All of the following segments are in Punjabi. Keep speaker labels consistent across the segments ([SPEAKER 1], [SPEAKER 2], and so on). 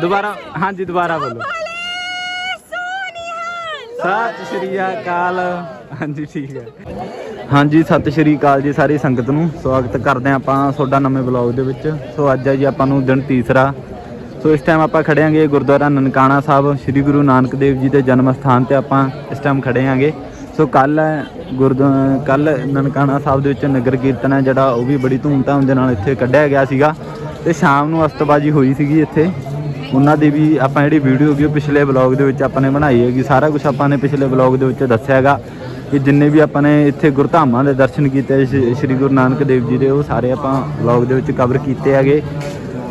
[SPEAKER 1] ਦੁਬਾਰਾ ਹਾਂਜੀ ਦੁਬਾਰਾ ਬੋਲੋ। ਸਤਿ ਸ਼੍ਰੀ ਅਕਾਲ। ਹਾਂਜੀ ਠੀਕ ਹੈ। ਹਾਂਜੀ ਸਤਿ ਸ਼੍ਰੀ ਅਕਾਲ ਜੀ ਸਾਰੀ ਸੰਗਤ ਨੂੰ। ਸਵਾਗਤ ਕਰਦੇ ਹਾਂ ਆਪਾਂ ਤੁਹਾਡਾ ਨਵੇਂ ਬਲੌਗ ਦੇ ਵਿੱਚ। ਸੋ ਅੱਜ ਹੈ ਜੀ ਆਪਾਂ ਨੂੰ ਦਿਨ ਤੀਸਰਾ। ਸੋ ਇਸ ਟਾਈਮ ਆਪਾਂ ਖੜੇ ਆਂਗੇ ਗੁਰਦੁਆਰਾ ਨਨਕਾਣਾ ਸਾਹਿਬ। ਸ੍ਰੀ ਗੁਰੂ ਨਾਨਕ ਦੇਵ ਜੀ ਦੇ ਜਨਮ ਸਥਾਨ ਤੇ ਆਪਾਂ ਇਸ ਟਾਈਮ ਖੜੇ ਆਂਗੇ ਸੋ ਕੱਲ ਗੁਰਦੁਆਰਾ ਕੱਲ ਨਨਕਾਣਾ ਸਾਹਿਬ ਦੇ ਵਿੱਚ ਨਗਰ ਕੀਰਤਨ ਹੈ ਜਿਹੜਾ ਉਹ ਵੀ ਬੜੀ ਧੂਮਧਾਮ ਦੇ ਨਾਲ ਇੱਥੇ ਕੱਢਿਆ ਗਿਆ ਸੀਗਾ। ਤੇ ਸ਼ਾਮ ਨੂੰ ਅਸਤਬਾਜੀ ਹੋਈ ਸੀਗੀ ਇੱਥੇ। ਉਹਨਾਂ ਦੀ ਵੀ ਆਪਾਂ ਜਿਹੜੀ ਵੀਡੀਓ ਹੈਗੀ ਉਹ ਪਿਛਲੇ ਵਲੌਗ ਦੇ ਵਿੱਚ ਆਪਾਂ ਨੇ ਬਣਾਈ ਹੈਗੀ। ਸਾਰਾ ਕੁਝ ਆਪਾਂ ਨੇ ਪਿਛਲੇ ਵਲੌਗ ਦੇ ਵਿੱਚ ਦੱਸਿਆ ਹੈਗਾ ਕਿ ਜਿੰਨੇ ਵੀ ਆਪਾਂ ਨੇ ਇੱਥੇ ਗੁਰਧਾਮਾਂ ਦੇ ਦਰਸ਼ਨ ਕੀਤੇ, ਸ਼੍ਰੀ ਗੁਰੂ ਨਾਨਕ ਦੇਵ ਜੀ ਦੇ, ਉਹ ਸਾਰੇ ਆਪਾਂ ਵਲੌਗ ਦੇ ਵਿੱਚ ਕਵਰ ਕੀਤੇ ਹੈਗੇ।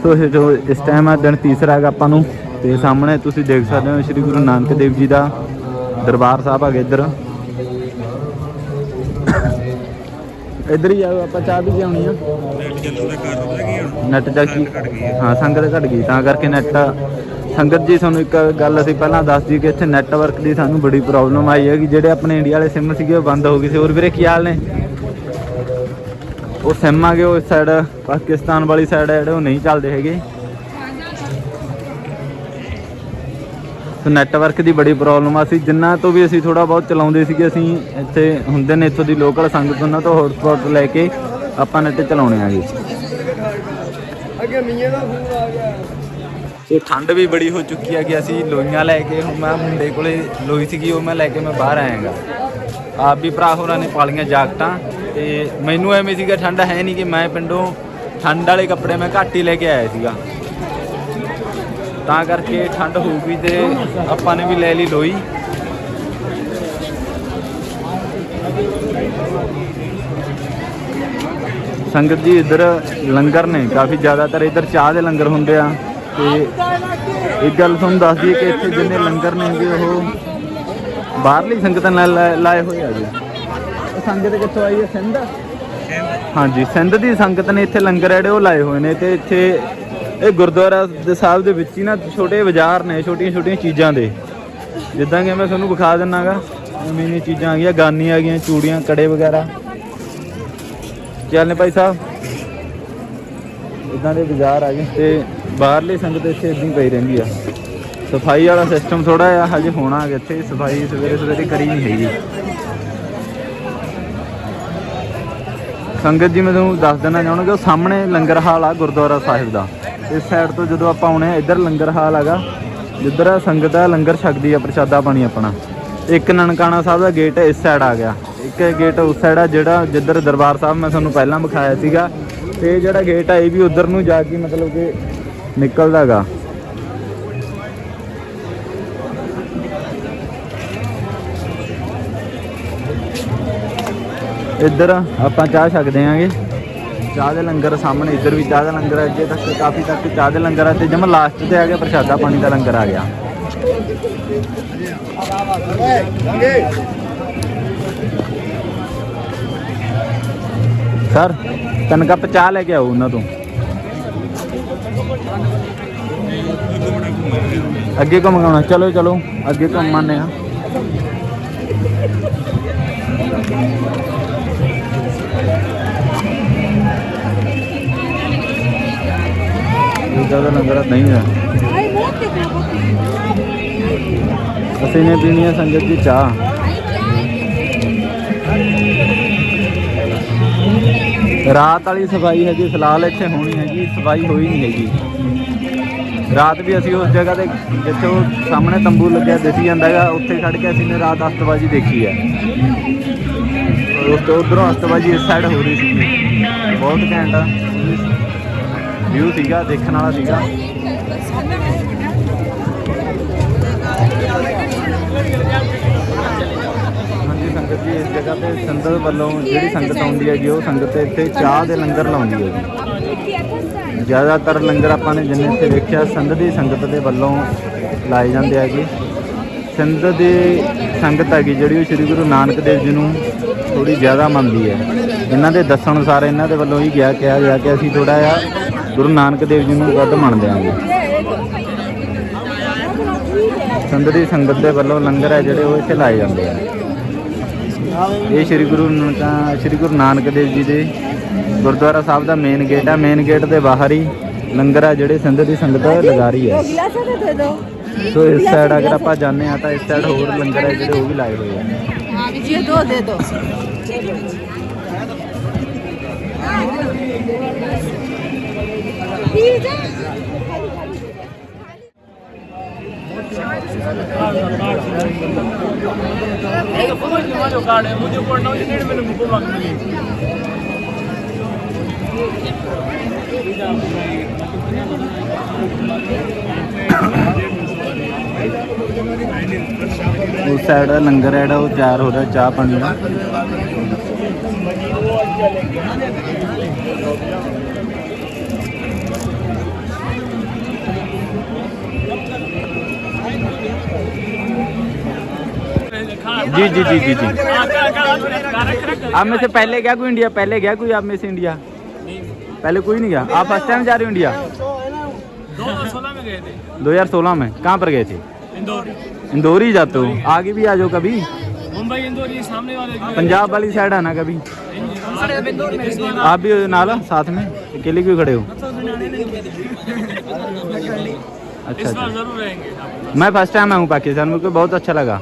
[SPEAKER 1] ਸੋ ਜੋ ਇਸ ਟਾਈਮ ਆ ਦਿਨ ਤੀਸਰਾ ਹੈਗਾ ਆਪਾਂ ਨੂੰ। ਤੇ ਸਾਹਮਣੇ ਤੁਸੀਂ ਦੇਖ ਸਕਦੇ ਹੋ ਸ਼੍ਰੀ ਗੁਰੂ ਨਾਨਕ ਦੇਵ ਜੀ ਦਾ ਦਰਬਾਰ ਸਾਹਿਬ ਹੈਗਾ ਇੱਧਰ। ਇੱਧਰ ਹੀ ਆਓ ਆਪਾਂ ਚਾਹ ਵੀ ਲਿਆਉਣੀ ਆ। ਨੈਟ ਦਾ ਕੀ ਹਾਂ। ਸੰਗਤ ਘਟ ਗਈ। ਤਾਂ ਕਰਕੇ ਨੈਟ ਸੰਗਤ ਜੀ ਤੁਹਾਨੂੰ ਇੱਕ ਗੱਲ ਅਸੀਂ ਪਹਿਲਾਂ ਦੱਸ ਦਈਏ ਕਿ ਇੱਥੇ ਨੈਟਵਰਕ ਦੀ ਸਾਨੂੰ ਬੜੀ ਪ੍ਰੋਬਲਮ ਆਈ ਹੈ ਕਿ ਜਿਹੜੇ ਆਪਣੇ ਇੰਡੀਆ ਵਾਲੇ ਸਿਮ ਸੀਗੇ ਉਹ ਬੰਦ ਹੋ ਗਏ ਸੀ। ਹੋਰ ਵੀਰੇ ਕੀ ਹਾਲ ਨੇ? ਉਹ ਸਿਮ ਆ ਗਏ ਉਹ ਇਸ ਸਾਈਡ ਪਾਕਿਸਤਾਨ ਵਾਲੀ ਸਾਈਡ ਜਿਹੜੇ ਉਹ ਨਹੀਂ ਚੱਲਦੇ ਹੈਗੇ। ਸੋ ਨੈਟਵਰਕ ਦੀ ਬੜੀ ਪ੍ਰੋਬਲਮ ਆ। ਸੀ ਜਿੰਨਾ ਤੋਂ ਵੀ ਅਸੀਂ ਥੋੜਾ ਬਹੁਤ ਚਲਾਉਂਦੇ ਸੀਗੇ, ਅਸੀਂ ਇੱਥੇ ਹੁੰਦੇ ਨੇ ਇੱਥੋਂ ਦੀ ਲੋਕਲ ਸੰਗਤ, ਉਹਨਾਂ ਤੋਂ ਹੌਟਸਪੌਟ ਲੈ ਕੇ ਆਪਾਂ ਨੈਟ ਚਲਾਉਣੇ ਆਗੇ
[SPEAKER 2] ਅੱਗੇ ਮੀਆਂ ਦਾ ਫੋਨ ਆ ਗਿਆ
[SPEAKER 1] ਤੇ ਠੰਡ ਵੀ ਬੜੀ ਹੋ ਚੁੱਕੀ ਹੈ ਕਿ ਅਸੀਂ ਲੋਈਆਂ ਲੈ ਕੇ, ਹੁਣ ਮੈਂ ਮੁੰਡੇ ਕੋਲੇ ਲੋਈ ਸੀਗੀ, ਉਹ ਮੈਂ ਲੈ ਕੇ ਮੈਂ ਬਾਹਰ ਆਇਆਗਾ। ਆਪ ਵੀ ਭਰਾ ਹੋਰਾਂ ਨੇ ਪਾਲੀਆਂ ਜਾਕਟਾਂ, ਤੇ ਮੈਨੂੰ ਐਵੇਂ ਸੀਗਾ, ਠੰਡ ਹੈ ਨਹੀਂ ਕਿ ਮੈਂ ਪਿੰਡੋਂ ਠੰਡ ਵਾਲੇ ਕੱਪੜੇ ਮੈਂ ਘੱਟ ਹੀ ਲੈ ਕੇ ਆਇਆ ਸੀਗਾ। ਤਾਂ ਕਰਕੇ ਠੰਡ ਹੋਊਗੀ ਤੇ ਆਪਾਂ ਨੇ ਵੀ ਲੈ ਲਈ ਲੋਈ। ਸੰਗਤ ਜੀ ਇੱਧਰ ਲੰਗਰ ਨੇ ਕਾਫੀ ਜ਼ਿਆਦਾਤਰ ਇੱਧਰ ਚਾਹ ਦੇ ਲੰਗਰ ਹੁੰਦੇ ਆ ਤੇ ਇੱਕ ਗੱਲ ਤੁਹਾਨੂੰ ਦੱਸ ਦਈਏ ਕਿ ਇੱਥੇ ਜਿੰਨੇ ਲੰਗਰ ਨੇ ਜੀ ਉਹ ਬਾਹਰਲੀ ਸੰਗਤ ਨਾਲ ਲਾਏ ਹੋਏ ਆ ਜੀ। ਸੰਗਤ ਕਿੱਥੋਂ ਆਈ ਹੈ? ਸਿੰਧ? ਹਾਂਜੀ ਸਿੰਧ ਦੀ ਸੰਗਤ ਨੇ ਇੱਥੇ ਲੰਗਰ ਜਿਹੜੇ ਉਹ ਲਾਏ ਹੋਏ ਨੇ ਤੇ ਇੱਥੇ ਇਹ ਗੁਰਦੁਆਰਾ ਦੇ ਸਾਹਿਬ ਦੇ ਵਿੱਚ ਹੀ ਨਾ ਛੋਟੇ ਬਾਜ਼ਾਰ ਨੇ, ਛੋਟੀਆਂ ਛੋਟੀਆਂ ਚੀਜ਼ਾਂ ਦੇ। ਜਿੱਦਾਂ ਕਿ ਮੈਂ ਤੁਹਾਨੂੰ ਵਿਖਾ ਦਿੰਨਾਗਾ ਨਵੀਂ ਨਵੀਂ ਚੀਜ਼ਾਂ ਆ ਗਈਆਂ, ਗਾਨੀ ਆ ਗਈਆਂ, ਚੂੜੀਆਂ, ਕੜੇ ਵਗੈਰਾ। ਚੱਲ ਨੇ ਭਾਈ ਸਾਹਿਬ? ਇਦਾਂ ਦੇ ਬਾਜ਼ਾਰ ਆ ਗਏ ਤੇ ਬਾਹਰਲੀ ਸੰਗਤ ਇੱਥੇ ਇਦਾਂ ਹੀ ਪਈ ਰਹਿੰਦੀ ਆ। ਸਫ਼ਾਈ ਵਾਲਾ ਸਿਸਟਮ ਥੋੜਾ ਆ ਹਜੇ ਹੋਣਾ ਹੈਗਾ ਇੱਥੇ, ਸਫ਼ਾਈ ਸਵੇਰੇ ਸਵੇਰੇ ਕਰੀ ਨਹੀਂ ਹੈਗੀ। ਸੰਗਤ ਜੀ, ਮੈਂ ਤੁਹਾਨੂੰ ਦੱਸ ਦੇਣਾ ਚਾਹੁੰਦਾ ਕਿ ਉਹ ਸਾਹਮਣੇ ਲੰਗਰ ਹਾਲ ਆ ਗੁਰਦੁਆਰਾ ਸਾਹਿਬ ਦਾ। ਇਸ ਸਾਈਡ ਤੋਂ ਜਦੋਂ ਆਪਾਂ ਆਉਣੇ ਆ, ਇੱਧਰ ਲੰਗਰ ਹਾਲ ਹੈਗਾ। ਜਿੱਧਰ ਸੰਗਤ ਆ, ਲੰਗਰ ਛਕਦੀ ਆ, ਪ੍ਰਸ਼ਾਦਾ ਪਾਣੀ ਆਪਣਾ। ਇੱਕ ਨਨਕਾਣਾ ਸਾਹਿਬ ਦਾ ਗੇਟ ਇਸ ਸਾਈਡ ਆ ਗਿਆ। ਇੱਕ ਗੇਟ ਉਸ ਸਾਈਡ ਆ ਜਿਹੜਾ ਜਿੱਧਰ ਦਰਬਾਰ ਸਾਹਿਬ ਮੈਂ ਤੁਹਾਨੂੰ ਪਹਿਲਾਂ ਵਿਖਾਇਆ ਸੀਗਾ। ਤੇ ਇਹ ਜਿਹੜਾ ਗੇਟ ਆ, ਇਹ ਵੀ ਉਧਰ ਨੂੰ ਜਾ ਕੇ ਮਤਲਬ ਕਿ ਨਿਕਲਦਾ ਇੱਧਰ ਆਪਾਂ ਚਾਹ ਛਕਦੇ ਆਂਗੇ। ਚਾਹ ਦੇ ਲੰਗਰ ਸਾਹਮਣੇ, ਇੱਧਰ ਵੀ ਚਾਹ ਦਾ ਲੰਗਰ ਹੈ ਅੱਗੇ ਤੱਕ, ਕਾਫੀ ਤੱਕ ਚਾਹ ਦੇ ਲੰਗਰ ਆ, ਤੇ ਜਮ ਲਾਸਟ ਤੇ ਆ ਗਿਆ, ਪ੍ਰਸ਼ਾਦਾ ਪਾਣੀ ਦਾ ਲੰਗਰ ਆ ਗਿਆ। ਸਰ, ਤਿੰਨ ਕੱਪ ਚਾਹ ਲੈ ਕੇ ਆਓ ਉਹਨਾਂ ਤੋਂ। ਅੱਗੇ ਘੁੰਮਾਉਣਾ ਚਲੋ ਚਲੋ, ਅੱਗੇ ਘੁੰਮਾਨੇ ਆ ਇਹਦਾ ਤਾਂ ਲੰਗਰ ਨਹੀਂ ਹੈ। ਅਸੀਂ ਨੇ ਪੀਣੀ ਹੈ ਸੰਗਤ ਰਾਤ ਵਾਲੀ ਸਫ਼ਾਈ ਹੈਗੀ, ਫਿਲਹਾਲ ਇੱਥੇ ਹੋਣੀ ਹੈਗੀ, ਸਫ਼ਾਈ ਹੋਈ ਨਹੀਂ ਹੈਗੀ। ਰਾਤ ਵੀ ਅਸੀਂ ਉਸ ਜਗ੍ਹਾ ਤੇ ਜਿੱਥੇ ਉਹ ਸਾਹਮਣੇ ਤੰਬੂ ਲੱਗਿਆ, ਦਿਸੀ ਜਾਂਦਾ ਹੈਗਾ, ਉੱਥੇ ਖੜ ਕੇ ਅਸੀਂ ਨੇ ਰਾਤ ਅਸਤਬਾਜੀ ਦੇਖੀ ਹੈ। ਉਸ ਤੋਂ ਉਧਰੋਂ ਅਸਤਬਾਜੀ ਇਸ ਸਾਈਡ ਹੋ ਰਹੀ ਸੀ। ਬਹੁਤ ਘੈਂਟ ਵਿਊ ਸੀਗਾ, ਦੇਖਣ ਵਾਲਾ ਸੀਗਾ। ਹਾਂਜੀ, ਸੰਗਤ ਜੀ, ਇਸ ਜਗ੍ਹਾ ਤੇ ਸੰਗਤ ਵੱਲੋਂ ਜਿਹੜੀ ਸੰਗਤ ਆਉਂਦੀ ਹੈਗੀ, ਉਹ ਸੰਗਤ ਇੱਥੇ ਚਾਹ ਦੇ ਲੰਗਰ ਲਾਉਂਦੀ ਹੈ ਜੀ ਜ਼ਿਆਦਾਤਰ ਲੰਗਰ ਆਪਾਂ ਨੇ ਜਿੰਨੇ ਇੱਥੇ ਵੇਖਿਆ, ਸੰਗਤ ਦੀ ਸੰਗਤ ਦੇ ਵੱਲੋਂ ਲਾਏ ਜਾਂਦੇ ਹੈਗੇ। ਸੰਧ ਦੀ ਸੰਗਤ ਹੈਗੀ, ਜਿਹੜੀ ਉਹ ਸ੍ਰੀ ਗੁਰੂ ਨਾਨਕ ਦੇਵ ਜੀ ਨੂੰ ਥੋੜੀ ਜ਼ਿਆਦਾ ਮੰਨਦੀ ਹੈ। ਇਹਨਾਂ ਦੇ ਦੱਸਣ ਅਨੁਸਾਰ ਇਹਨਾਂ ਦੇ ਵੱਲੋਂ ਹੀ ਗਿਆ, ਕਿਹਾ ਗਿਆ ਕਿ ਅਸੀਂ ਥੋੜਾ ਜਿਹਾ ਗੁਰੂ ਨਾਨਕ ਦੇਵ ਜੀ ਨੂੰ ਵੱਧ ਮੰਨਦੇ ਹਾਂ। ਸੰਗਤ ਦੀ ਸੰਗਤ ਦੇ ਵੱਲੋਂ ਲੰਗਰ ਹੈ ਜਿਹੜੇ ਉਹ ਇੱਥੇ ਲਾਏ ਜਾਂਦੇ ਆ। ਇਹ ਸ੍ਰੀ ਗੁਰੂ ਸ੍ਰੀ ਗੁਰੂ ਨਾਨਕ ਦੇਵ ਜੀ ਦੇ ਗੁਰਦੁਆਰਾ ਸਾਹਿਬ ਦਾ ਮੇਨ ਗੇਟ ਹੈ ਮੇਨ ਗੇਟ ਦੇ ਬਾਹਰ ਹੀ ਲੰਗਰ ਹੈ ਜਿਹੜੇ ਸੰਗਤ ਦੀ ਸੰਗਤ ਲਗਾ ਰਹੀ ਹੈ। ਸੋ ਇਸ ਸਾਈਡ ਅਗਰ ਆਪਾਂ ਜਾਂਦੇ ਆ ਤਾਂ ਇਸ ਸਾਈਡ ਹੋਰ ਲੰਗਰ ਹੈ ਜਿਹੜੇ ਉਹ ਵੀ ਲਾਏ ਹੋਏ ਆ।
[SPEAKER 3] ඒක පොමල් කිව්වෝ කාඩේ මුදු පොන්නෝ ඉන්නේ මෙන්න මුකෝමක් නෙමෙයි.
[SPEAKER 1] ਉਸ ਸਾਈਡ ਦਾ ਲੰਗਰ ਐਡਾ ਉਹ ਤਿਆਰ ਹੋ ਰਿਹਾ ਚਾਹ ਪਾਣੀ ਦਾ जी जी जी जी जी। आप में से पहले गया कोई इंडिया पहले गया कोई आप में से इंडिया पहले कोई नहीं गया। आप फ़र्स्ट टाइम जा रहे हो इंडिया
[SPEAKER 4] दो हज़ार
[SPEAKER 1] सोलह में। कहाँ पर गए थे?
[SPEAKER 4] इंदौर।
[SPEAKER 1] इंदौर ही जाते हो। आगे भी आ जाओ कभी?
[SPEAKER 4] मुंबई इंदौर ये सामने वाले
[SPEAKER 1] पंजाब वाली साइड आना कभी? आप भी नाला साथ में? अकेले क्यों खड़े हो? अच्छा अच्छा। मैं फ़र्स्ट टाइम आया हूँ पाकिस्तान मुझे बहुत अच्छा लगा।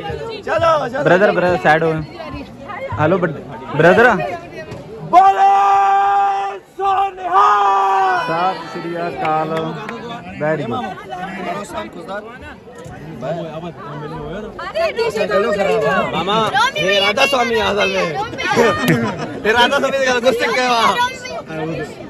[SPEAKER 1] या ब्रदर ब्रदर साइड हो हेलो ब्रदर ਸਤਿ ਸ਼੍ਰੀ ਅਕਾਲ ਵੈਰੀ ਗੁੱਡ
[SPEAKER 2] मामा हे राधा स्वामी असल में हे राधा स्वामी का गुस्से के वहां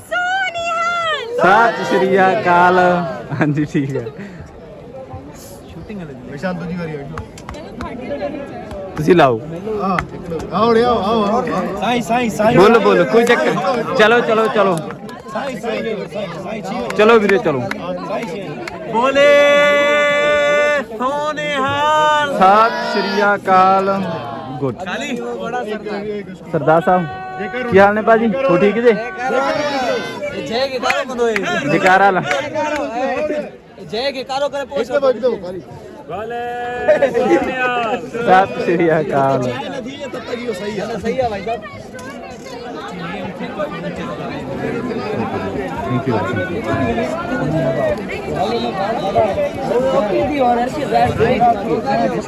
[SPEAKER 1] ਸਤਿ ਸ਼੍ਰੀ ਅਕਾਲ। ਹਾਂਜੀ ਠੀਕ ਹੈ। ਵਿਸ਼ਾਂਤੂ ਜੀ ਵਾਰੀ ਆ ਤੁਸੀਂ ਲਾਓ।
[SPEAKER 2] ਆ ਆਓ ਲਿਆਓ ਆਓ ਆਓ ਸਾਈ ਸਾਈ ਸਾਈ
[SPEAKER 1] ਬੋਲੋ ਬੋਲੋ ਕੋਈ ਚੱਕਰ ਚਲੋ ਚਲੋ ਚਲੋ। ਸਾਈ ਸਾਈ ਚਲੋ ਵੀਰੇ ਚਲੋ।
[SPEAKER 2] ਬੋਲੇ ਸੋਨੇਹਾਲ।
[SPEAKER 1] ਸਤਿ ਸ਼੍ਰੀ ਅਕਾਲ। ਗੁੱਡ। ਸਰਦਾਰ ਸਾਹਿਬ ਕੀ ਹਾਲ ਨੇ ਭਾਜੀ? ਹੋ ਠੀਕ ਜੇ?
[SPEAKER 2] જય કારો કદો જયકારા લા
[SPEAKER 1] જય કારો
[SPEAKER 2] કરે પોસ્ટ એક દો ખાલી
[SPEAKER 1] ભલે સાત શ્રી
[SPEAKER 2] અકાલ નથી તો તગીઓ
[SPEAKER 1] સહી આ સહી આ ભાઈ સાહેબ થેન્ક યુ થેન્ક યુ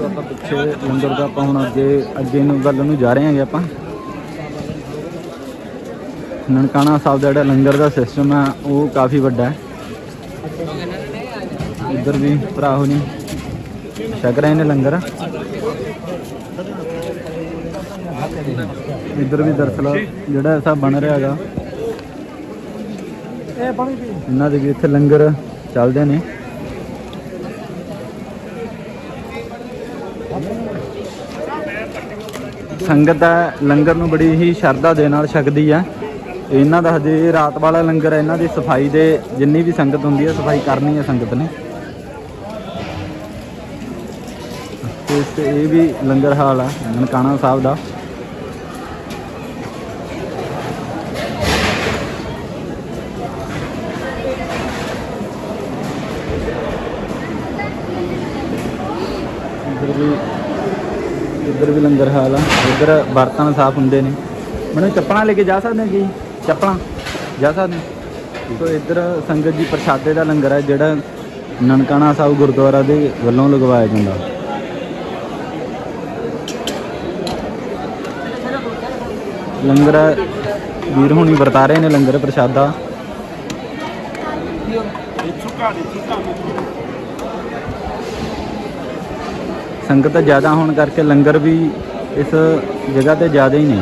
[SPEAKER 1] ਆਪਾਂ ਪਿੱਛੇ ਲੰਗਰ ਦਾ ਆਪਾਂ ਹੁਣ ਅੱਗੇ ਅੱਗੇ ਨੂੰ ਵੱਲ ਨੂੰ ਜਾ ਰਹੇ ਹਾਂਗੇ ਆਪਾਂ ਨਨਕਾਣਾ ਸਾਹਿਬ ਦਾ ਜਿਹੜਾ ਲੰਗਰ ਦਾ ਸਿਸਟਮ ਹੈ ਉਹ ਕਾਫੀ ਵੱਡਾ ਹੈ ਇੱਧਰ ਵੀ ਭਰਾ ਹੋ ਹੋਣੀ ਛਕ ਰਹੇ ਨੇ ਲੰਗਰ ਇੱਧਰ ਵੀ ਦਰਸਲ ਜਿਹੜਾ ਐਸਾ ਬਣ ਰਿਹਾ ਹੈਗਾ ਇਹਨਾਂ ਦੇ ਵੀ ਇੱਥੇ ਲੰਗਰ ਚੱਲਦੇ ਨੇ। ਸੰਗਤ ਹੈ ਲੰਗਰ ਨੂੰ ਬੜੀ ਹੀ ਸ਼ਰਧਾ ਦੇ ਨਾਲ ਛਕਦੀ ਹੈ ਇਹਨਾਂ ਦਾ ਹਜੇ ਰਾਤ ਵਾਲਾ ਲੰਗਰ ਹੈ ਇਹਨਾਂ ਦੀ ਸਫ਼ਾਈ ਦੇ ਜਿੰਨੀ ਵੀ ਸੰਗਤ ਹੁੰਦੀ ਹੈ ਸਫ਼ਾਈ ਕਰਨੀ ਹੈ ਸੰਗਤ ਨੇ। ਇਸ ਇਹ ਵੀ ਲੰਗਰ ਹਾਲ ਆ, ਨਨਕਾਣਾ ਸਾਹਿਬ ਦਾ। ਇੱਧਰ ਵੀ ਲੰਗਰ ਹਾਲ ਆ। ਇੱਧਰ ਬਰਤਨ ਸਾਫ਼ ਹੁੰਦੇ ਨੇ। ਮੈਨੂੰ ਚੱਪਲਾਂ ਲੈ ਕੇ ਜਾ ਸਕਦੇ ਜੀ? ਚੱਪਲਾਂ? ਜਾ ਸਕਦੇ ਸੋ ਇੱਧਰ ਸੰਗਤ ਜੀ ਪ੍ਰਸ਼ਾਦੇ ਦਾ ਲੰਗਰ ਹੈ ਜਿਹੜਾ ਨਨਕਾਣਾ ਸਾਹਿਬ ਗੁਰਦੁਆਰਾ ਦੇ ਵੱਲੋਂ ਲਗਵਾਇਆ ਜਾਂਦਾ। ਲੰਗਰ ਵੀਰ ਹੁਣੀ ਵਰਤਾ ਰਹੇ ਨੇ ਲੰਗਰ ਪ੍ਰਸ਼ਾਦਾ। ਸੰਗਤ ਜ਼ਿਆਦਾ ਹੋਣ ਕਰਕੇ ਲੰਗਰ ਵੀ ਇਸ ਜਗ੍ਹਾ ਤੇ ਜ਼ਿਆਦਾ ਹੀ ਨੇ।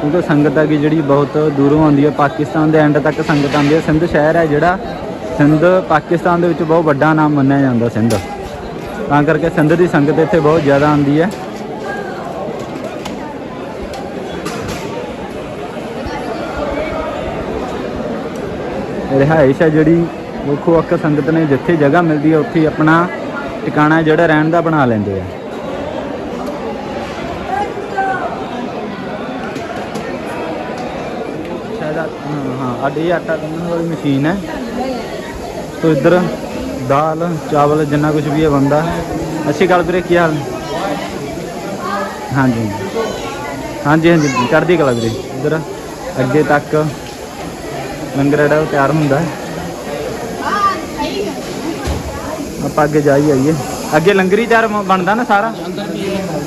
[SPEAKER 1] ਕਿਉਂਕਿ ਸੰਗਤ ਆ ਜਿਹੜੀ ਬਹੁਤ ਦੂਰੋਂ ਆਉਂਦੀ ਹੈ, ਪਾਕਿਸਤਾਨ ਦੇ ਐਂਡ ਤੱਕ ਸੰਗਤ ਆਉਂਦੀ ਹੈ। ਸਿੰਧ ਸ਼ਹਿਰ ਹੈ ਜਿਹੜਾ, ਸਿੰਧ ਪਾਕਿਸਤਾਨ ਦੇ ਵਿੱਚ ਬਹੁਤ ਵੱਡਾ ਨਾਮ ਮੰਨਿਆ ਜਾਂਦਾ ਸਿੰਧ। ਤਾਂ ਕਰਕੇ ਸਿੰਧ ਦੀ ਸੰਗਤ ਇੱਥੇ ਬਹੁਤ ਜ਼ਿਆਦਾ ਆਉਂਦੀ ਹੈ। ਰਿਹਾਇਸ਼ ਹੈ ਜਿਹੜੀ, ਵੱਖੋ ਵੱਖ ਸੰਗਤ ਨੇ ਜਿੱਥੇ ਜਗ੍ਹਾ ਮਿਲਦੀ ਹੈ, ਉੱਥੇ ਹੀ ਆਪਣਾ ਟਿਕਾਣਾ ਜਿਹੜਾ ਰਹਿਣ ਦਾ ਬਣਾ ਲੈਂਦੇ ਆ। ਸ਼ਾਇਦ ਹਾਂ ਹਾਂ ਅੱਡੇ ਆਟਾ ਗੁੰਨਣ ਵਾਲੀ ਮਸ਼ੀਨ ਹੈ। ਤੋ ਇੱਧਰ ਦਾਲ, ਚਾਵਲ, ਜਿੰਨਾ ਕੁਝ ਵੀ ਹੈ ਬੰਦਾ ਅੱਛੀ ਗੱਲ ਵੀਰੇ, ਕੀ ਹਾਲ? ਹਾਂਜੀ। ਹਾਂਜੀ ਹਾਂਜੀ, ਚੜ੍ਹਦੀ ਕਲਾ ਵੀਰੇ। ਇੱਧਰ ਅੱਗੇ ਤੱਕ ਲੰਗਰ ਜਿਹੜਾ ਉਹ ਤਿਆਰ ਹੁੰਦਾ ਹੈ। ਆਪਾਂ ਅੱਗੇ ਜਾ ਹੀ ਆਈਏ। ਅੱਗੇ ਲੰਗਰੀ ਚਾਰ ਬਣਦਾ ਨਾ ਸਾਰਾ?
[SPEAKER 2] ਅੰਦਰ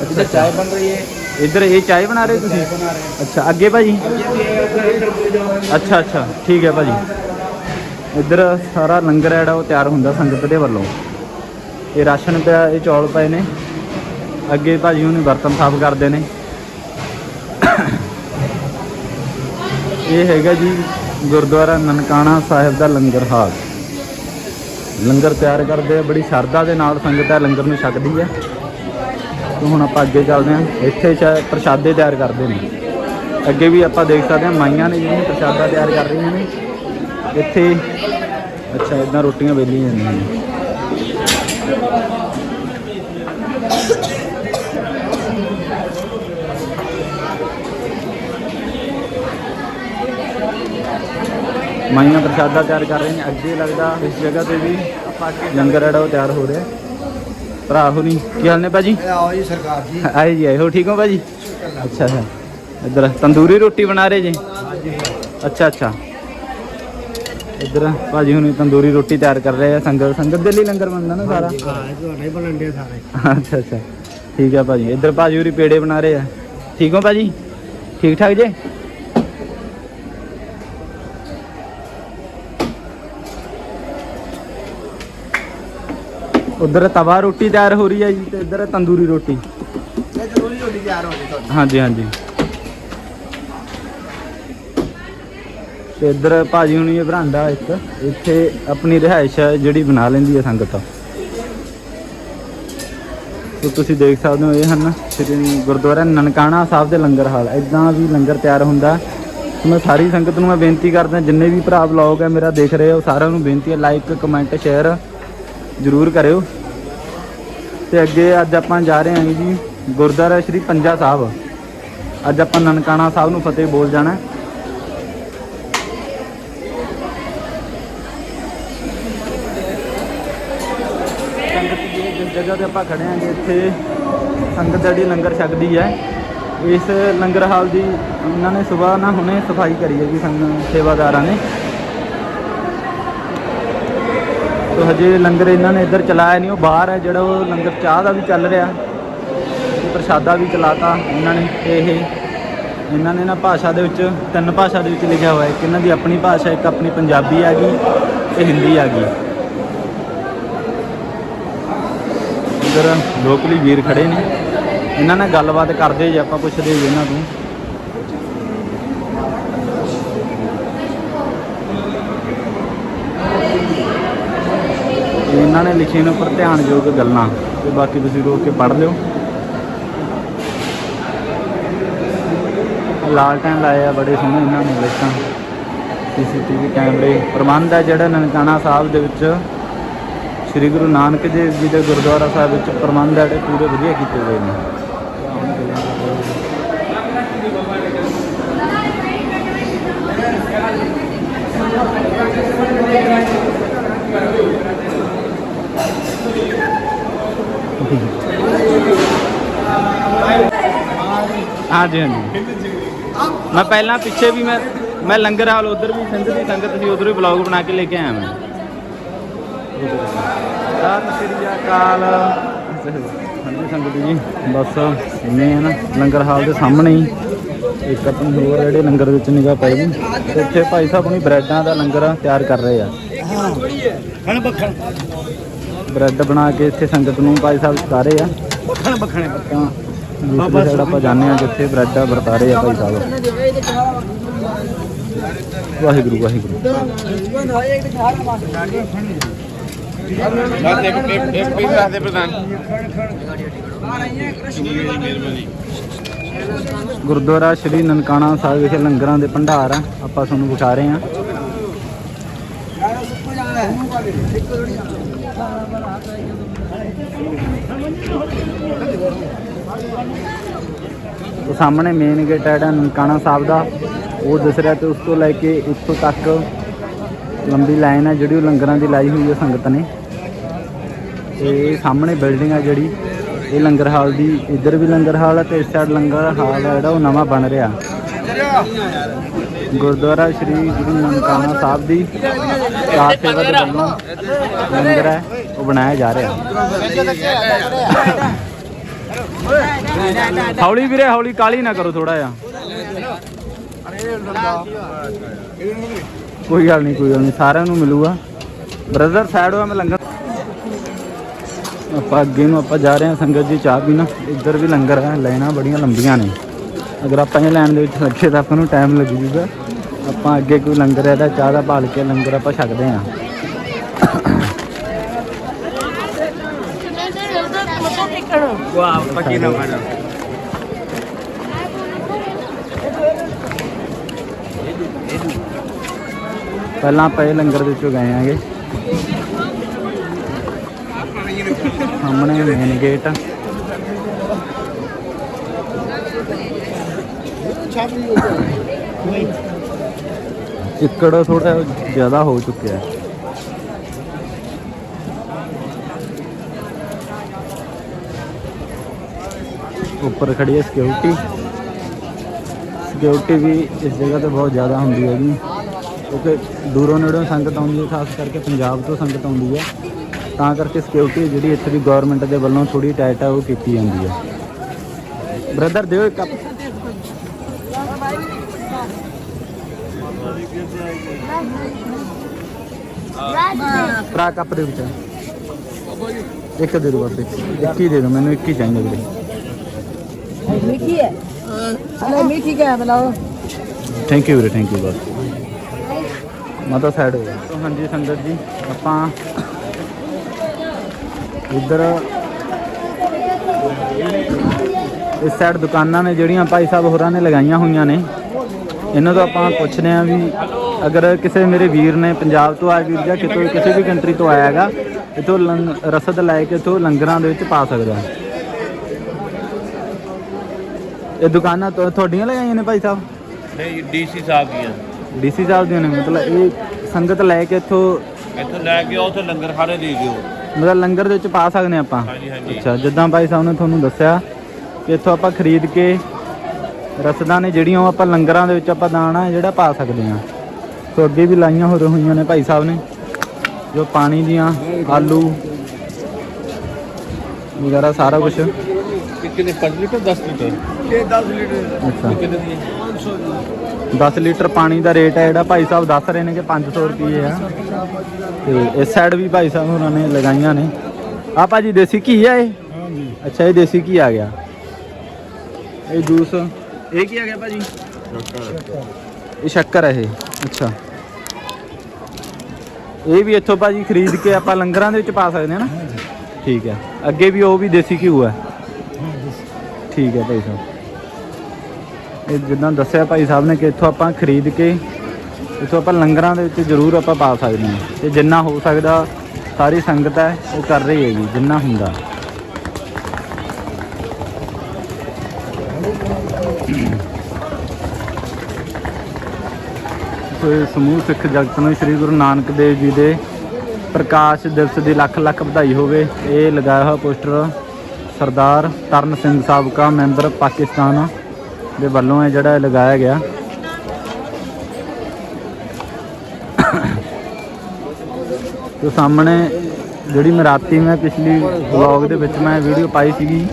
[SPEAKER 2] ਇੱਧਰ ਚਾਹ ਬਣ ਰਹੀ ਹੈ।
[SPEAKER 1] ਇੱਧਰ ਇਹ ਚਾਹ ਬਣਾ ਰਹੇ ਤੁਸੀਂ? ਅੱਛਾ ਅੱਗੇ ਭਾਜੀ? ਅੱਛਾ ਅੱਛਾ ਠੀਕ ਹੈ ਭਾਜੀ। ਇੱਧਰ ਸਾਰਾ ਲੰਗਰ ਜਿਹੜਾ ਉਹ ਤਿਆਰ ਹੁੰਦਾ ਸੰਗਤ ਦੇ ਵੱਲੋਂ। ਇਹ ਰਾਸ਼ਨ ਪਿਆ ਇਹ ਚੌਲ ਪਏ ਨੇ। ਅੱਗੇ ਭਾਜੀ ਉਹਨੇ ਬਰਤਨ ਸਾਫ਼ ਕਰਦੇ ਨੇ। ਇਹ ਹੈਗਾ ਜੀ ਗੁਰਦੁਆਰਾ ਨਨਕਾਣਾ ਸਾਹਿਬ ਦਾ ਲੰਗਰ ਹਾਲ। ਲੰਗਰ ਤਿਆਰ ਕਰਦੇ ਆ। ਬੜੀ ਸ਼ਰਧਾ ਦੇ ਨਾਲ ਸੰਗਤ ਹੈ, ਲੰਗਰ ਨੂੰ ਛਕਦੀ ਹੈ। ਤੇ ਹੁਣ ਆਪਾਂ ਅੱਗੇ ਚੱਲਦੇ ਹਾਂ। ਇੱਥੇ ਸ਼ਾਇਦ ਪ੍ਰਸ਼ਾਦੇ ਤਿਆਰ ਕਰਦੇ ਨੇ। ਅੱਗੇ ਵੀ ਆਪਾਂ ਦੇਖ ਸਕਦੇ ਹਾਂ, ਮਾਈਆਂ ਨੇ ਜਿਹੜੀਆਂ ਪ੍ਰਸ਼ਾਦਾ ਤਿਆਰ ਕਰ ਰਹੀਆਂ ਨੇ। ਇੱਥੇ, ਅੱਛਾ, ਇਦਾਂ ਰੋਟੀਆਂ ਵੇਲੀਆਂ ਜਾਂਦੀਆਂ ਨੇ। ਮਾਈਆਂ ਪ੍ਰਸ਼ਾਦਾ ਤਿਆਰ ਕਰ ਰਹੇ ਨੇ। ਅੱਗੇ ਲੱਗਦਾ ਇਸ ਜਗ੍ਹਾ ਤੇ ਵੀ ਲੰਗਰ ਅੜਾ ਤਿਆਰ ਹੋ ਰਿਹਾ। ਭਰਾ ਹੋਣੀ ਕੀ ਹਾਲ ਨੇ ਭਾਜੀ?
[SPEAKER 2] ਆਓ ਜੀ ਸਰਕਾਰ ਜੀ।
[SPEAKER 1] ਆਏ ਜੀ ਆਏ। ਹੋ ਠੀਕ ਹੋ ਭਾਜੀ? ਅੱਛਾ ਅੱਛਾ। ਇਧਰ ਤੰਦੂਰੀ ਰੋਟੀ ਬਣਾ ਰਹੇ ਜੀ? ਅੱਛਾ ਅੱਛਾ। ਇਧਰ ਭਾਜੀ ਹੁਣੀ ਤੰਦੂਰੀ ਰੋਟੀ ਤਿਆਰ ਕਰ ਰਹੇ ਆ ਸੰਗਤ। ਸੰਗਤ ਦੇ ਲਈ ਲੰਗਰ ਬਣਦਾ ਨਾ ਸਾਰਾ?
[SPEAKER 2] ਹਾਂ ਤੁਹਾਡੇ ਬਣਨ ਸਾਰੇ
[SPEAKER 1] ਅੱਛਾ ਅੱਛਾ। ਠੀਕ ਆ ਭਾਜੀ। ਇਧਰ ਭਾਜੀ ਹੁਰੀ ਪੇੜੇ ਬਣਾ ਰਹੇ ਆ। ਠੀਕ ਹੋ ਭਾਜੀ? ਠੀਕ ਠਾਕ ਜੇ? ਉਧਰ ਤਵਾ ਰੋਟੀ ਤਿਆਰ ਹੋ ਰਹੀ ਹੈ ਜੀ ਤੇ ਇੱਧਰ ਤੰਦੂਰੀ ਰੋਟੀ।
[SPEAKER 2] ਇਹ ਜ਼ਰੂਰੀ ਰੋਟੀ ਤਿਆਰ ਹੋ ਗਈ ਤੁਹਾਡੀ।
[SPEAKER 1] ਹਾਂਜੀ ਹਾਂਜੀ। ਤੇ ਇੱਧਰ ਭਾਜੀ ਹੁਣੀ ਇਹ ਬਰਾਂਡਾ ਇੱਕ ਇੱਥੇ ਆਪਣੀ ਰਿਹਾਇਸ਼ ਹੈ ਜਿਹੜੀ ਬਣਾ ਲੈਂਦੀ ਹੈ ਸੰਗਤ। ਸੋ ਤੁਸੀਂ ਦੇਖ ਸਕਦੇ ਹੋ ਇਹ ਹਨ ਸ੍ਰੀ ਗੁਰਦੁਆਰਾ ਨਨਕਾਣਾ ਸਾਹਿਬ ਦੇ ਲੰਗਰ ਹਾਲ। ਇਦਾਂ ਵੀ ਲੰਗਰ ਤਿਆਰ ਹੁੰਦਾ। ਮੈਂ ਸਾਰੀ ਸੰਗਤ ਨੂੰ ਮੈਂ ਬੇਨਤੀ ਕਰਦਾ ਜਿੰਨੇ ਵੀ ਭਰਾ ਵਲੌਗ ਹੈ ਮੇਰਾ ਦੇਖ ਰਹੇ ਹੋ ਸਾਰਿਆਂ ਨੂੰ ਬੇਨਤੀ ਹੈ ਲਾਈਕ ਕਮੈਂਟ ਸ਼ੇਅਰ ਜ਼ਰੂਰ ਕਰਿਓ। ਤੇ ਅੱਗੇ ਅੱਜ ਆਪਾਂ ਜਾ ਰਹੇ ਹਾਂ ਜੀ ਗੁਰਦੁਆਰਾ ਸ਼੍ਰੀ ਪੰਜਾ ਸਾਹਿਬ। ਅੱਜ ਆਪਾਂ ਨਨਕਾਣਾ ਸਾਹਿਬ ਨੂੰ ਫਤਿਹ ਬੋਲ ਜਾਣਾ ਸੰਗਤ ਜੀ ਜਗ੍ਹਾ ਤੇ ਆਪਾਂ ਖੜੇ ਹਾਂ ਜੀ, ਇੱਥੇ ਸੰਗਤ ਜਿਹੜੀ ਲੰਗਰ ਛਕਦੀ ਹੈ ਇਸ ਲੰਗਰ ਹਾਲ ਦੀ ਉਹਨਾਂ ਨੇ ਸਵੇਰ ਨਾ ਹੁਣੇ ਸਫ਼ਾਈ ਕਰੀ ਹੈ ਜੀ ਸੰਗਤ ਸੇਵਾਦਾਰਾਂ ਨੇ ਤੋ ਹਜੇ ਲੰਗਰ ਇਹਨਾਂ ਨੇ ਇੱਧਰ ਚਲਾਇਆ ਨਹੀਂ, ਉਹ ਬਾਹਰ ਹੈ, ਜਿਹੜਾ ਉਹ ਲੰਗਰ ਚਾਹ ਦਾ ਵੀ ਚੱਲ ਰਿਹਾ, ਪ੍ਰਸ਼ਾਦਾ ਵੀ ਚਲਾਤਾ ਇਹਨਾਂ ਨੇ, ਇਹ ਇਹਨਾਂ ਨੇ ਨਾ ਭਾਸ਼ਾ ਦੇ ਵਿੱਚ, ਤਿੰਨ ਭਾਸ਼ਾ ਦੇ ਵਿੱਚ ਲਿਖਿਆ ਹੋਇਆ ਹੈ ਇੱਕ ਇਹਨਾਂ ਦੀ ਆਪਣੀ ਭਾਸ਼ਾ, ਇੱਕ ਆਪਣੀ ਪੰਜਾਬੀ ਆ ਗਈ ਤੇ ਹਿੰਦੀ ਆ ਗਈ। ਇੱਧਰ ਲੋਕਲੀ ਵੀਰ ਖੜੇ ਨੇ, ਇਹਨਾਂ ਨਾਲ ਗੱਲਬਾਤ ਕਰਦੇ ਜੇ ਆਪਾਂ ਪੁੱਛਦੇ ਜੇ ਇਹਨਾਂ ਤੋਂ। ਤੇ ਇਹਨਾਂ ਨੇ ਲਿਖੇ ਨੇ ਉੱਪਰ ਧਿਆਨਯੋਗ ਗੱਲਾਂ। ਤੇ ਬਾਕੀ ਤੁਸੀਂ ਰੋਕ ਕੇ ਪੜ੍ਹ ਲਿਓ। ਲਾਲਟੈਨ ਲਾਏ ਆ, ਬੜੇ ਸੋਹਣੇ ਇਹਨਾਂ ਨੇ ਲਾਈਟਾਂ ਸੀਸੀਟੀਵੀ ਕੈਮਰੇ। ਪ੍ਰਬੰਧ ਹੈ ਜਿਹੜਾ ਨਨਕਾਣਾ ਸਾਹਿਬ ਦੇ ਵਿੱਚ। ਸ੍ਰੀ ਗੁਰੂ ਨਾਨਕ ਦੇਵ ਜੀ ਦੇ ਗੁਰਦੁਆਰਾ ਸਾਹਿਬ ਵਿੱਚ ਪ੍ਰਬੰਧ ਹੈ, ਜਿਹੜੇ ਪੂਰੇ ਵਧੀਆ ਕੀਤੇ ਹੋਏ ਨੇ। ਹਾਂਜੀ ਹਾਂਜੀ। ਮੈਂ ਪਹਿਲਾਂ ਪਿੱਛੇ ਵੀ ਮੈਂ ਮੈਂ ਲੰਗਰ ਹਾਲ ਉਧਰ ਵੀ ਸਿੰਧ ਦੀ ਸੰਗਤ ਸੀ, ਉਧਰ ਵੀ ਬਲੌਗ ਬਣਾ ਕੇ ਲੈ ਕੇ ਆਇਆ ਮੈਂ। ਸਤਿ ਸ੍ਰੀ ਅਕਾਲ। ਹਾਂਜੀ, ਸੰਗਤ ਜੀ, ਬਸ ਮੇਨ ਲੰਗਰ ਹਾਲ ਦੇ ਸਾਹਮਣੇ ਹੀ। ਇੱਕ ਆਪਣੀ ਹੋਰ ਜਿਹੜੇ ਲੰਗਰ ਵਿੱਚ ਨਿਗਾਹ ਪੈ ਗਈ। ਤੇ ਇੱਥੇ ਭਾਈ ਸਾਹਿਬ ਹੁਣੀ ਬ੍ਰੈਡਾਂ ਦਾ ਲੰਗਰ ਤਿਆਰ ਕਰ ਰਹੇ ਆ।
[SPEAKER 2] ਖਣ ਬਖਣ
[SPEAKER 1] ਬ੍ਰੈਡ ਬਣਾ ਕੇ ਇੱਥੇ ਸੰਗਤ ਨੂੰ ਭਾਈ ਸਾਹਿਬ ਰਹੇ ਆ।
[SPEAKER 2] ਬਖਣ ਬਖਣੇ।
[SPEAKER 1] ਤਾਂ ਦੂਸਰੀ ਸਾਈਡ ਆਪਾਂ ਜਾਂਦੇ ਆ ਜਿੱਥੇ ਬ੍ਰੈਡ ਆ ਵਰਤਾ ਰਹੇ ਆ ਭਾਈ ਸਾਹਿਬ। ਵਾਹਿਗੁਰੂ ਵਾਹਿਗੁਰੂ।
[SPEAKER 2] ਬਸ ਇੱਕ ਇੱਕ ਇੱਕ ਪੀਸ ਰੱਖ ਦੇ ਪ੍ਰਧਾਨ।
[SPEAKER 1] ਗੁਰਦੁਆਰਾ ਸ਼੍ਰੀ ਨਨਕਾਣਾ ਸਾਹਿਬ ਵਿਖੇ ਲੰਗਰਾਂ ਦੇ ਭੰਡਾਰ ਆ ਆਪਾਂ ਤੁਹਾਨੂੰ ਵਿਖਾ ਰਹੇ ਆ। ਉਹ ਸਾਹਮਣੇ ਮੇਨ ਗੇਟ ਹੈ ਜਿਹੜਾ ਨਨਕਾਣਾ ਸਾਹਿਬ ਦਾ ਉਹ ਦਿਸ ਰਿਹਾ ਤੇ ਉਸ ਤੋਂ ਲੈ ਕੇ ਇੱਥੋਂ ਤੱਕ ਲੰਬੀ ਲਾਈਨ ਹੈ ਜਿਹੜੀ ਉਹ ਲੰਗਰਾਂ ਦੀ ਲਾਈ ਹੋਈ ਹੈ ਸੰਗਤ ਨੇ ਤੇ ਸਾਹਮਣੇ ਬਿਲਡਿੰਗ ਹੈ ਜਿਹੜੀ ਇਹ ਲੰਗਰ ਹਾਲ ਦੀ ਇੱਧਰ ਵੀ ਲੰਗਰ ਹਾਲ ਹੈ ਤੇ ਇਸ ਸਾਈਡ ਲੰਗਰ ਹਾਲ ਹੈ ਜਿਹੜਾ ਉਹ ਨਵਾਂ ਬਣ ਰਿਹਾ ਗੁਰਦੁਆਰਾ ਸ਼੍ਰੀ ਗੁਰੂ ਨਨਕਾਣਾ ਸਾਹਿਬ ਦੀ ਕਾਰ ਸੇਵਾ ਦੇ ਵੱਲੋਂ ਲੰਗਰ ਹੈ, ਉਹ ਬਣਾਇਆ ਜਾ ਰਿਹਾ। ਹੌਲੀ ਵੀਰੇ, ਹੌਲੀ ਕਾਲੀ ਨਾ ਕਰੋ ਥੋੜਾ ਜਿਹਾ। ਕੋਈ ਗੱਲ ਨਹੀਂ, ਕੋਈ ਗੱਲ ਨਹੀਂ, ਸਾਰਿਆਂ ਨੂੰ ਮਿਲੂਗਾ। ਬ੍ਰਦਰ ਸਾਈਡ ਹੋਇਆ ਮੈਂ ਲੰਗਰ। ਆਪਾਂ ਅੱਗੇ ਨੂੰ ਆਪਾਂ ਜਾ ਰਹੇ ਹਾਂ ਸੰਗਤ ਜੀ ਚਾਹ ਪੀਣਾ। ਇੱਧਰ ਵੀ ਲੰਗਰ ਹੈ, ਲਾਈਨਾਂ ਬੜੀਆਂ ਲੰਬੀਆਂ ਨੇ। ਅਗਰ ਆਪਾਂ ਇਹ ਲਾਈਨ ਦੇ ਵਿੱਚ ਲੱਗੇ ਤਾਂ ਆਪਾਂ ਨੂੰ ਟਾਈਮ ਲੱਗ ਜੂਗਾ। ਆਪਾਂ ਅੱਗੇ ਕੋਈ ਲੰਗਰ ਹੈ ਤਾਂ ਚਾਹ ਦਾ ਭਾਲ ਕੇ ਲੰਗਰ ਆਪਾਂ ਛਕਦੇ ਹਾਂ।
[SPEAKER 2] ਵਾਹ ਪੱਕੀ ਨਾ ਮਾਰ।
[SPEAKER 1] ਪਹਿਲਾਂ ਆਪਾਂ ਇਹ ਲੰਗਰ ਦੇ ਵਿੱਚੋਂ ਗਏ ਆਂਗੇ। ਸਾਹਮਣੇ ਮੇਨ ਗੇਟ ਆ। ਚਿੱਕੜ ਥੋੜਾ ਜ਼ਿਆਦਾ ਹੋ ਚੁੱਕਿਆ ਹੈ। ਉੱਪਰ ਖੜੀ ਹੈ ਸਿਕਿਉਰਿਟੀ ਸਿਕਿਉਰਿਟੀ ਵੀ ਇਸ ਜਗ੍ਹਾ ਤੇ ਬਹੁਤ ਜ਼ਿਆਦਾ ਹੁੰਦੀ ਹੈ ਜੀ ਕਿਉਂਕਿ ਦੂਰੋਂ ਨੇੜੋਂ ਸੰਗਤ ਆਉਂਦੀ ਹੈ, ਖਾਸ ਕਰਕੇ ਪੰਜਾਬ ਤੋਂ ਸੰਗਤ ਆਉਂਦੀ ਹੈ। ਤਾਂ ਕਰਕੇ ਸਿਕਿਉਰਿਟੀ ਜਿਹੜੀ ਇੱਥੇ ਦੀ ਗਵਰਨਮੈਂਟ ਦੇ ਵੱਲੋਂ ਥੋੜੀ ਟਾਈਟ ਆ, ਉਹ ਕੀਤੀ ਜਾਂਦੀ ਹੈ। ਬ੍ਰਦਰ ਦਿਓ ਇੱਕ ਕੱਪ ਭਰਾ ਕੱਪ ਦੇ ਵਿੱਚ ਇੱਕ ਦੇ ਦਿਓ ਬਸ ਇੱਕ ਇੱਕ ਹੀ ਦੇ ਦਿਓ ਮੈਨੂੰ ਇੱਕ ਹੀ ਚਾਹੀਦਾ ਵੀਰੇ
[SPEAKER 3] मिठी है अरे मिठी क्या है बताओ
[SPEAKER 1] ਥੈਂਕ ਯੂ ਵੀਰੇ ਥੈਂਕ ਯੂ ਬਸ ਮਾਤਾ ਸਾਈਡ ਹੋ ਜਾਓ। ਹਾਂਜੀ ਸੰਗਤ ਜੀ ਆਪਾਂ ਇੱਧਰ ਇਸ ਸਾਈਡ ਦੁਕਾਨਾਂ ਨੇ ਜਿਹੜੀਆਂ ਭਾਈ ਸਾਹਿਬ ਹੋਰਾਂ ਨੇ ਲਗਾਈਆਂ ਹੋਈਆਂ ਨੇ ਇਹਨਾਂ ਤੋਂ ਆਪਾਂ ਪੁੱਛਦੇ ਆਂ ਵੀ ਅਗਰ ਕਿਸੇ ਮੇਰੇ ਵੀਰ ਨੇ ਪੰਜਾਬ ਤੋਂ ਆਇਆ ਵੀਰ ਜਾਂ ਕਿਤੋਂ ਕਿਸੇ ਵੀ ਕੰਟਰੀ ਤੋਂ ਆਇਆ ਹੈਗਾ ਇਥੋਂ ਰਸਦ ਲੈ ਕੇ ਇਥੋਂ ਲੰਗਰਾਂ ਦੇ ਵਿੱਚ ਪਾ ਸਕਦਾ। ਇਹ ਦੁਕਾਨਾਂ ਤੁ- ਤੁਹਾਡੀਆਂ ਲਗਾਈਆਂ ਨੇ ਭਾਈ ਸਾਹਿਬ?
[SPEAKER 5] ਨਹੀਂ ਡੀਸੀ ਸਾਹਿਬ ਦੀਆਂ।
[SPEAKER 1] ਡੀਸੀ ਸਾਹਿਬ ਦੀਆਂ ਨੇ ਮਤਲਬ ਇਹ ਸੰਗਤ ਲੈ ਕੇ ਇੱਥੋਂ
[SPEAKER 5] ਇੱਥੋਂ ਲੈ ਕੇ ਆਓ ਤੇ ਲੰਗਰ ਖਾਣੇ ਦੇ ਦਿਓ।
[SPEAKER 1] ਮਤਲਬ ਲੰਗਰ ਦੇ ਵਿੱਚ ਪਾ ਸਕਦੇ ਆਪਾਂ?
[SPEAKER 5] ਹਾਂਜੀ ਹਾਂਜੀ।
[SPEAKER 1] ਅੱਛਾ ਜਿੱਦਾਂ ਭਾਈ ਸਾਹਿਬ ਨੇ ਤੁਹਾਨੂੰ ਦੱਸਿਆ ਕਿ ਇੱਥੋਂ ਆਪਾਂ ਖਰੀਦ ਕੇ ਰਸਦਾਂ ਨੇ ਜਿਹੜੀਆਂ ਉਹ ਆਪਾਂ ਲੰਗਰਾਂ ਦੇ ਵਿੱਚ ਆਪਾਂ ਦਾਣਾ ਜਿਹੜਾ ਪਾ ਸਕਦੇ ਹਾਂ। ਸੋ ਅੱਗੇ ਵੀ ਲਾਈਆਂ ਹੋ ਹੋਈਆਂ ਨੇ ਭਾਈ ਸਾਹਿਬ ਨੇ। ਜੋ ਪਾਣੀ ਦੀਆਂ ਆਲੂ ਵਗੈਰਾ ਸਾਰਾ ਕੁਝ
[SPEAKER 5] ਕਿੰਨੇ 5 ਲੀਟਰ 10 ਲੀਟਰ?
[SPEAKER 2] ਇਹ 10 ਲੀਟਰ।
[SPEAKER 1] ਅੱਛਾ।
[SPEAKER 5] ਕਿੰਨੇ ਦੀ
[SPEAKER 1] 10 ਲੀਟਰ ਪਾਣੀ ਦਾ ਰੇਟ ਹੈ ਜਿਹੜਾ ਭਾਈ ਸਾਹਿਬ ਦੱਸ ਰਹੇ ਨੇ ਕਿ 500 ਰੁਪਏ ਆ। ਤੇ ਇਸ ਸਾਈਡ ਵੀ ਭਾਈ ਸਾਹਿਬ ਉਹਨਾਂ ਨੇ ਲਗਾਈਆਂ ਨੇ। ਆ ਭਾਜੀ ਦੇਸੀ ਘੀ ਆ ਇਹ?
[SPEAKER 2] ਹਾਂਜੀ।
[SPEAKER 1] ਅੱਛਾ ਇਹ ਦੇਸੀ ਘੀ ਆ ਗਿਆ। ਇਹ ਜੂਸ। ਇਹ ਕੀ ਆ ਗਿਆ ਭਾਜੀ? ਇਹ ਸ਼ੱਕਰ ਹੈ ਇਹ। ਅੱਛਾ। ਇਹ ਵੀ ਇੱਥੋਂ ਭਾਜੀ ਖਰੀਦ ਕੇ ਆਪਾਂ ਲੰਗਰਾਂ ਦੇ ਵਿੱਚ ਪਾ ਸਕਦੇ ਹਾਂ ਨਾ? ਠੀਕ ਹੈ। ਅੱਗੇ ਵੀ ਉਹ ਵੀ ਦੇਸੀ ਘਿਓ ਹੈ। ਠੀਕ ਹੈ ਭਾਈ ਸਾਹਿਬ। ਇਹ ਜਿੱਦਾਂ ਦੱਸਿਆ ਭਾਈ ਸਾਹਿਬ ਨੇ ਕਿ ਇੱਥੋਂ ਆਪਾਂ ਖਰੀਦ ਕੇ, ਇੱਥੋਂ ਆਪਾਂ ਲੰਗਰਾਂ ਦੇ ਵਿੱਚ ਜ਼ਰੂਰ ਆਪਾਂ ਪਾ ਸਕਦੇ ਹਾਂ। ਤੇ ਜਿੰਨਾ ਹੋ ਸਕਦਾ, ਸਾਰੀ ਸੰਗਤ ਹੈ, ਉਹ ਕਰ ਰਹੀ ਹੈਗੀ ਜਿੰਨਾ ਹੁੰਦਾ। ਸੋ ਸਮੂਹ ਸਿੱਖ ਜਗਤ ਨੂੰ ਸ੍ਰੀ ਗੁਰੂ ਨਾਨਕ ਦੇਵ ਜੀ ਦੇ ਪ੍ਰਕਾਸ਼ ਦਿਵਸ ਦੀ ਲੱਖ ਲੱਖ ਵਧਾਈ ਹੋਵੇ। ਇਹ ਲਗਾਇਆ ਹੋਇਆ ਪੋਸਟਰ ਸਰਦਾਰ ਤਰਨ ਸਿੰਘ ਸਾਬਕਾ ਮੈਂਬਰ ਪਾਕਿਸਤਾਨ ਦੇ ਵੱਲੋਂ ਹੈ ਜਿਹੜਾ ਲਗਾਇਆ ਗਿਆ। ਤੇ ਸਾਹਮਣੇ ਜਿਹੜੀ ਮੈਂ ਮੈਂ ਪਿਛਲੀ ਵਲੌਗ ਦੇ ਵਿੱਚ ਮੈਂ ਵੀਡੀਓ ਪਾਈ ਸੀਗੀ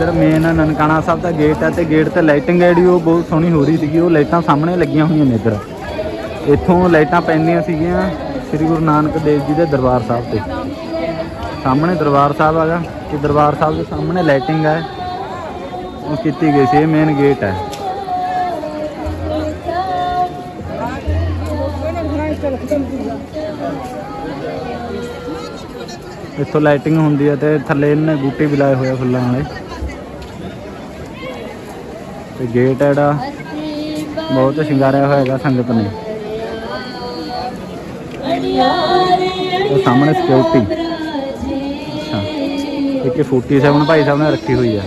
[SPEAKER 1] ਇੱਧਰ ਮੇਨ ਨਨਕਾਣਾ ਸਾਹਿਬ ਦਾ ਗੇਟ ਹੈ ਤੇ ਗੇਟ ਤੇ ਲਾਈਟਿੰਗ ਜਿਹੜੀ ਉਹ ਬਹੁਤ ਸੋਹਣੀ ਹੋ ਰਹੀ ਸੀਗੀ, ਉਹ ਲਾਈਟਾਂ ਸਾਹਮਣੇ ਲੱਗੀਆਂ ਹੋਈਆਂ ਨੇ ਇੱਧਰ। ਇੱਥੋਂ ਲਾਈਟਾਂ ਪੈਂਦੀਆਂ ਸੀਗੀਆਂ ਸ੍ਰੀ ਗੁਰੂ ਨਾਨਕ ਦੇਵ ਜੀ ਦੇ ਦਰਬਾਰ ਸਾਹਿਬ ਤੇ। ਸਾਹਮਣੇ ਦਰਬਾਰ ਸਾਹਿਬ ਹੈਗਾ ਤੇ ਦਰਬਾਰ ਸਾਹਿਬ ਦੇ ਸਾਹਮਣੇ ਲਾਈਟਿੰਗ ਹੈ। ਉਹ ਕੀਤੀ ਗਈ ਸੀ, ਇਹ ਮੇਨ ਗੇਟ ਹੈ। ਇੱਥੋਂ ਲਾਈਟਿੰਗ ਹੁੰਦੀ ਹੈ ਤੇ ਥੱਲੇ ਇਹਨੇ ਬੂਟੇ ਵੀ ਲਾਏ ਹੋਏ ਆ ਫੁੱਲਾਂ ਵਾਲੇ। ਤੇ ਗੇਟ ਹੈ ਜਿਹੜਾ, ਬਹੁਤ ਸ਼ਿੰਗਾਰਿਆ ਹੋਇਆ ਹੈਗਾ ਸੰਗਤ ਨੇ। ਉਹ ਸਾਹਮਣੇ ਸਿਕਿਉਰਿਟੀ ਅੱਛਾ। ਇੱਕ 47 ਭਾਈ ਸਾਹਿਬ ਨੇ ਰੱਖੀ ਹੋਈ ਹੈ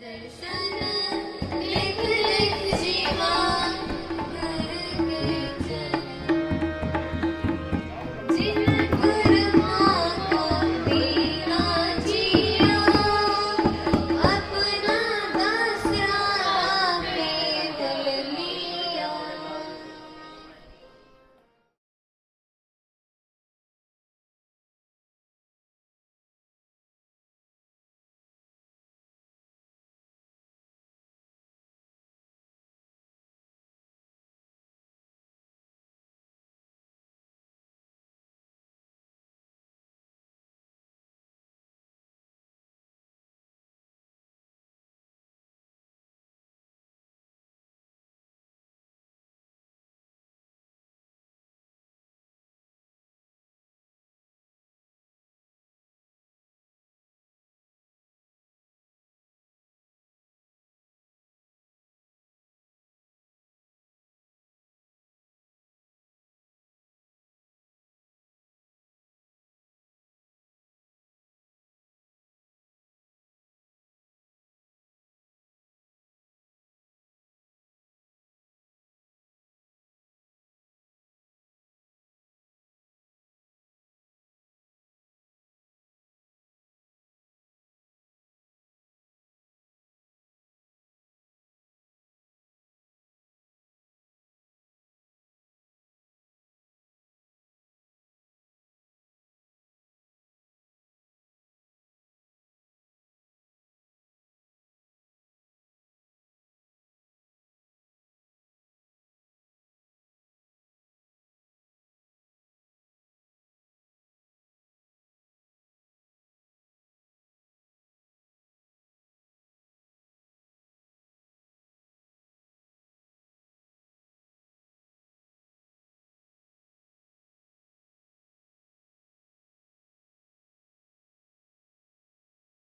[SPEAKER 6] 人生